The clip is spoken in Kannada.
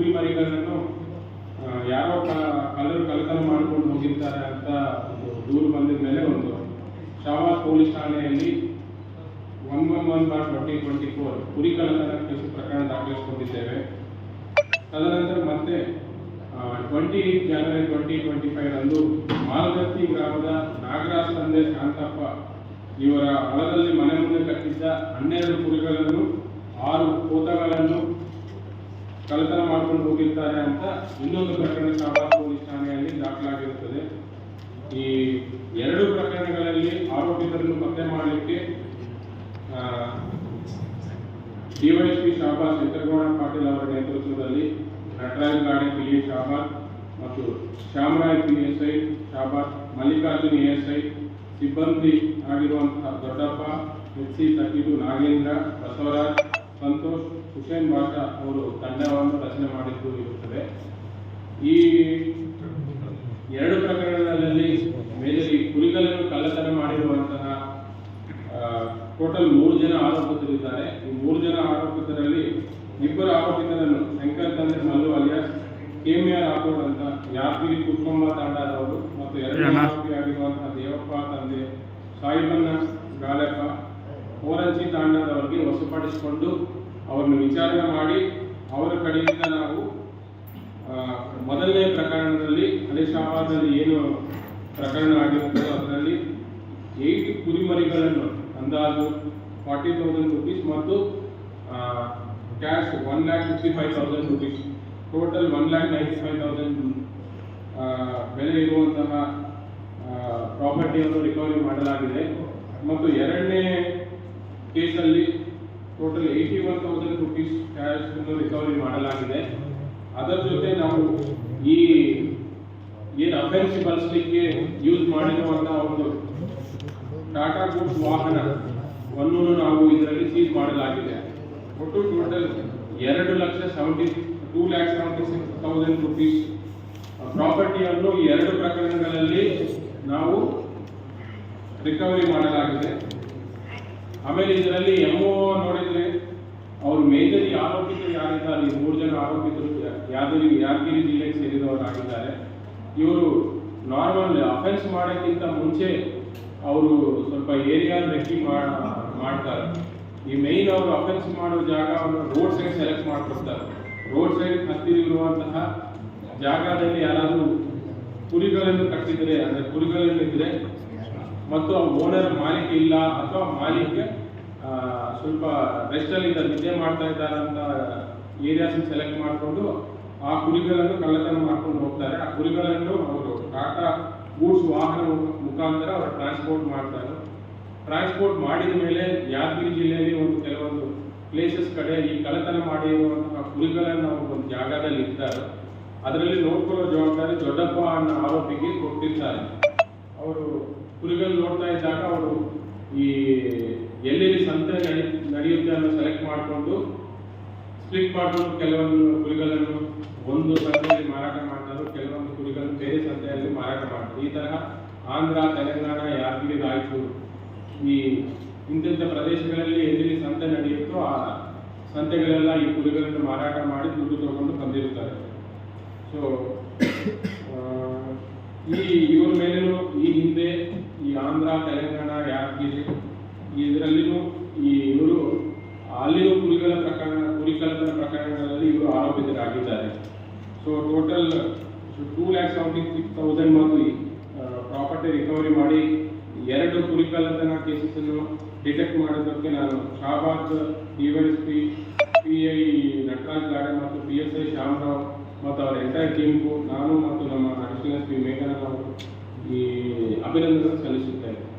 ಕುರಿ ಮರಿಗಳನ್ನು ಯಾರೋ ಕಲರು ಕಳ್ಳತನ ಮಾಡ್ಕೊಂಡು ಹೋಗಿರ್ತಾರೆ ಅಂತ ದೂರು ಬಂದಿದ ಮೇಲೆ ಒಂದು ಶಾವಾ ಪೊಲೀಸ್ ಠಾಣೆಯಲ್ಲಿ one one one bar twenty twenty four ಕುರಿ ಕಳ್ಳತನ ಕೇಸು ಪ್ರಕರಣ ದಾಖಲಿಸಿಕೊಂಡಿದ್ದೇವೆ. ತದನಂತರ ಮತ್ತೆ ಟ್ವೆಂಟಿ ಜನವರಿ ಟ್ವೆಂಟಿ ಟ್ವೆಂಟಿ ಫೈವ್ ರಂದು ಮಾಲಗತ್ತಿ ಗ್ರಾಮದ ನಾಗರಾಜ್ ತಂದೆ ಶಾಂತಪ್ಪ ಇವರ ಹೊಲದಲ್ಲಿ ಮನೆ ಮುಂದೆ ಕಟ್ಟಿದ್ದ ಹನ್ನೆರಡು ಕುರಿಗಳನ್ನು ಕಳ್ಳತನ ಮಾಡ್ಕೊಂಡು ಹೋಗಿರ್ತಾರೆ ಅಂತ ಇನ್ನೊಂದು ಪ್ರಕರಣ ಶಾಬಾದ್ ಪೊಲೀಸ್ ಠಾಣೆಯಲ್ಲಿ ದಾಖಲಾಗಿರುತ್ತದೆ. ಈ ಎರಡು ಪ್ರಕರಣಗಳಲ್ಲಿ ಆರೋಪಿತರನ್ನು ಪತ್ತೆ ಮಾಡಲಿಕ್ಕೆ ಡಿವೈಎಸ್ಪಿ ಶಾಬಾದ್ ಚಿತ್ರಗೌಡ ಪಾಟೀಲ್ ಅವರ ನೇತೃತ್ವದಲ್ಲಿ ನಟರಾಜ್ ಗಾಡಿ ಪಿ ಎ ಶಾಬಾದ್ ಮತ್ತು Shyamrai P S I Shahabad Mallikarjun S I, ಸಿಬ್ಬಂದಿ ಆಗಿರುವಂತಹ ದೊಡ್ಡಪ್ಪ, ಎಚ್ ಸಿ ನಾಗೇಂದ್ರ, ಬಸವರಾಜ್ ಸಂತೋಷ್ ಹುಸೇನ್ ಬಾಷಾ ಅವರು ತಂಡವನ್ನು ರಚನೆ ಮಾಡಿದ್ದು ಇರುತ್ತದೆ. ಈ ಎರಡು ಪ್ರಕರಣಗಳಲ್ಲಿ ಮೇಲೆ ಕುರಿಗಳನ್ನು ಕಳ್ಳತನ ಮಾಡಿರುವಂತಹ ಟೋಟಲ್ ಮೂರು ಜನ ಆರೋಪಿತರಿದ್ದಾರೆ. ಈ ಮೂರು ಜನ ಆರೋಪಿತರಲ್ಲಿ ಇಬ್ಬರು ಆರೋಪಿತರನ್ನು ಶಂಕರ್ ತಂದೆ ಮಲ್ಲು ಅಲಿಯಾಸ್ ಕೆಮಿಆರ್ ಆಕೋಡ್ ಅಂತ ಯಾದಗಿರಿ ಕುಟುಂಬ ತಂಡದವರು ಮತ್ತು ಎರಡನೇ ಆರೋಪಿಯಾಗಿರುವಂತಹ ದೇವಪ್ಪ ತಂದೆ ಸಾಯಿಬಣ್ಣ ಗಾಲೆಪ್ಪ ಓರಂಚಿ ತಾಂಡದವರಿಗೆ ವಶಪಡಿಸಿಕೊಂಡು ಅವರನ್ನು ವಿಚಾರಣೆ ಮಾಡಿ ಅವರ ಕಡೆಯಿಂದ ನಾವು ಮೊದಲನೇ ಪ್ರಕರಣದಲ್ಲಿ ಹಳೇಶಾಬಾದಲ್ಲಿ ಏನು ಪ್ರಕರಣ ಆಗಿರುತ್ತೋ ಅದರಲ್ಲಿ ಏಯ್ಟ್ ಕುರಿಮರಿಗಳನ್ನು ಅಂದಾಜು ಫಾರ್ಟಿ ತೌಸಂಡ್ ರುಪೀಸ್ ಮತ್ತು cash one lakh fifty five thousand rupees. Total one lakh ninety five thousand ಬೆಲೆ ಇರುವಂತಹ ಪ್ರಾಪರ್ಟಿಯನ್ನು ರಿಕವರಿ ಮಾಡಲಾಗಿದೆ. ಮತ್ತು ಎರಡನೇ ಕೇಸಲ್ಲಿ total eighty one thousand rupees cash recovery ಮಾಡಲಾಗಿದೆ. ಅದರ ಜೊತೆ ನಾವು ಈ ಏನು ಅಫೆನ್ಸ್ ಬಳಸಲಿಕ್ಕೆ ಯೂಸ್ ಮಾಡಿರುವಂತಹ ಒಂದು ಟಾಟಾ ಗೂಡ್ಸ್ ವಾಹನ ವನ್ನು ನಾವು ಇದರಲ್ಲಿ ಸೀಸ್ ಮಾಡಲಾಗಿದೆ. ಒಟ್ಟು ಟೋಟಲ್ ಎರಡು lakh seventy two lakh seventy six thousand rupees ಪ್ರಾಪರ್ಟಿಯನ್ನು ಎರಡು ಪ್ರಕರಣಗಳಲ್ಲಿ ನಾವು ರಿಕವರಿ ಮಾಡಲಾಗಿದೆ. ಆಮೇಲೆ ಇದರಲ್ಲಿ ಎಂ ನೋಡಿದ್ರೆ ಅವರು ಮೇಜರಿ ಆರೋಪಿತರು ಯಾರಿದ್ದಾರೆ, ಈ ಮೂರು ಜನ ಆರೋಪಿತರು ಯಾದಗಿರಿ ಯಾದಗಿರಿ ಜಿಲ್ಲೆಗೆ ಸೇರಿದವರಾಗಿದ್ದಾರೆ. ಇವರು ನಾರ್ಮಲ್ ಅಫೆನ್ಸ್ ಮಾಡೋಕ್ಕಿಂತ ಮುಂಚೆ ಅವರು ಸ್ವಲ್ಪ ಏರಿಯಾ ರೆಕ್ಕಿ ಮಾಡ್ತಾರೆ. ಈ ಮೈನ್ ಅವರು ಅಫೆನ್ಸ್ ಮಾಡೋ ಜಾಗವನ್ನು ರೋಡ್ ಸೈಡ್ ಸೆಲೆಕ್ಟ್ ಮಾಡ್ಕೊಡ್ತಾರೆ. ರೋಡ್ ಸೈಡ್ ಹತ್ತಿರ ಇರುವಂತಹ ಜಾಗದಲ್ಲಿ ಯಾರಾದರೂ ಕುರಿಗಳನ್ನು ಕಟ್ಟಿದರೆ, ಅಂದರೆ ಕುರಿಗಳನ್ನು ಕುರಿಗಳನ್ನಿದ್ರೆ ಮತ್ತು ಆ ಓನರ್ ಮಾಲೀಕ ಇಲ್ಲ ಅಥವಾ ಮಾಲೀಕ ಸ್ವಲ್ಪ ರೆಸ್ಟ್ ಅಲ್ಲಿ ಇದ್ದಾರೆ, ನಿದ್ದೆ ಮಾಡ್ತಾ ಇದ್ದಾರಂತ ಏರಿಯಾಸ್ ಸೆಲೆಕ್ಟ್ ಮಾಡಿಕೊಂಡು ಆ ಕುರಿಗಳನ್ನು ಕಳ್ಳತನ ಮಾಡ್ಕೊಂಡು ಹೋಗ್ತಾರೆ. ಆ ಕುರಿಗಳನ್ನು ಅವರು ಟಾಟಾ ಗೂಡ್ಸ್ ವಾಹನ ಮುಖ- ಮುಖಾಂತರ ಅವರು ಟ್ರಾನ್ಸ್ಪೋರ್ಟ್ ಮಾಡ್ತಾರೆ. ಟ್ರಾನ್ಸ್ಪೋರ್ಟ್ ಮಾಡಿದ ಮೇಲೆ ಯಾದಗಿರಿ ಜಿಲ್ಲೆಯಲ್ಲಿ ಒಂದು ಕೆಲವೊಂದು ಪ್ಲೇಸಸ್ ಕಡೆ ಈ ಕಳ್ಳತನ ಮಾಡಿರುವಂತಹ ಕುರಿಗಳನ್ನು ಅವರು ಒಂದು ಜಾಗದಲ್ಲಿ ಇರ್ತಾರೆ ಅದರಲ್ಲಿ ನೋಡ್ಕೊಳ್ಳೋ ಜವಾಬ್ದಾರಿ ದೊಡ್ಡಪ್ಪ ಅನ್ನೋ ಆರೋಪಿಗೆ ಕೊಟ್ಟಿರ್ತಾರೆ ಅವರು ಕುರಿಗಳು ನೋಡ್ತಾ ಇದ್ದಾಗ ಅವರು ಈ ಎಲ್ಲೆಲ್ಲಿ ಸಂತೆ ನಡಿ, ನಡೆಯುತ್ತೆ ಅನ್ನೋ ಸೆಲೆಕ್ಟ್ ಮಾಡಿಕೊಂಡು ಸ್ಪ್ಲಿಟ್ ಮಾಡಿಕೊಂಡು ಕೆಲವೊಂದು ಕುರಿಗಳನ್ನು ಒಂದು ಸಂತೆಯಲ್ಲಿ ಮಾರಾಟ ಮಾಡ್ತಾರೆ, ಕೆಲವೊಂದು ಕುರಿಗಳನ್ನು ಬೇರೆ ಸಂತೆಯಲ್ಲಿ ಮಾರಾಟ ಮಾಡ್ತಾರೆ. ಈ ತರಹ ಆಂಧ್ರ, ತೆಲಂಗಾಣ, ಯಾದಗಿರಿ, ರಾಯಚೂರು ಈ ಇಂತಿಂಥ ಪ್ರದೇಶಗಳಲ್ಲಿ ಎಲ್ಲಿ ಸಂತೆ ನಡೆಯುತ್ತೋ ಆ ಸಂತೆಗಳೆಲ್ಲ ಈ ಕುರಿಗಳನ್ನು ಮಾರಾಟ ಮಾಡಿ ದುಡ್ಡು ತಗೊಂಡು ಬಂದಿರ್ತಾರೆ ಸೊ ಈ ಇವರ ಮೇಲೆ ಈ ಹಿಂದೆ ಈ ಆಂಧ್ರ, ತೆಲಂಗಾಣ, ಯಾದಗಿರಿ ಇದರಲ್ಲಿನೂ ಈ ಇವರು ಅಲ್ಲಿನ ಕುರಿಗಳ ಪ್ರಕರಣ ಕುರಿ ಕಳ್ಳತನ ಪ್ರಕರಣಗಳಲ್ಲಿ ಇವರು ಆರೋಪಿತರಾಗಿದ್ದಾರೆ. So total two lakh seventy six thousand ಮಾಡಿ ಪ್ರಾಪರ್ಟಿ ರಿಕವರಿ ಮಾಡಿ ಎರಡು ಕುರಿ ಕಳ್ಳತನ ಕೇಸಸ್ ಅನ್ನು ಡಿಟೆಕ್ಟ್ ಮಾಡೋದಕ್ಕೆ ನಾನು Shahabad DYSP P I Nataraj Gade ಮತ್ತು ಪಿ ಎಸ್ ಐ ಶ್ಯಾಮರಾವ್ ಮತ್ತು ಅವರ ಎಂಟೈರ್ ಟೀಮ್ಗೂ ನಾನು ಮತ್ತು ನಮ್ಮ ಅಡಿಷನಲ್ ಎಸ್ ಪಿ ಅವರು की अभिनंदनच करू शकता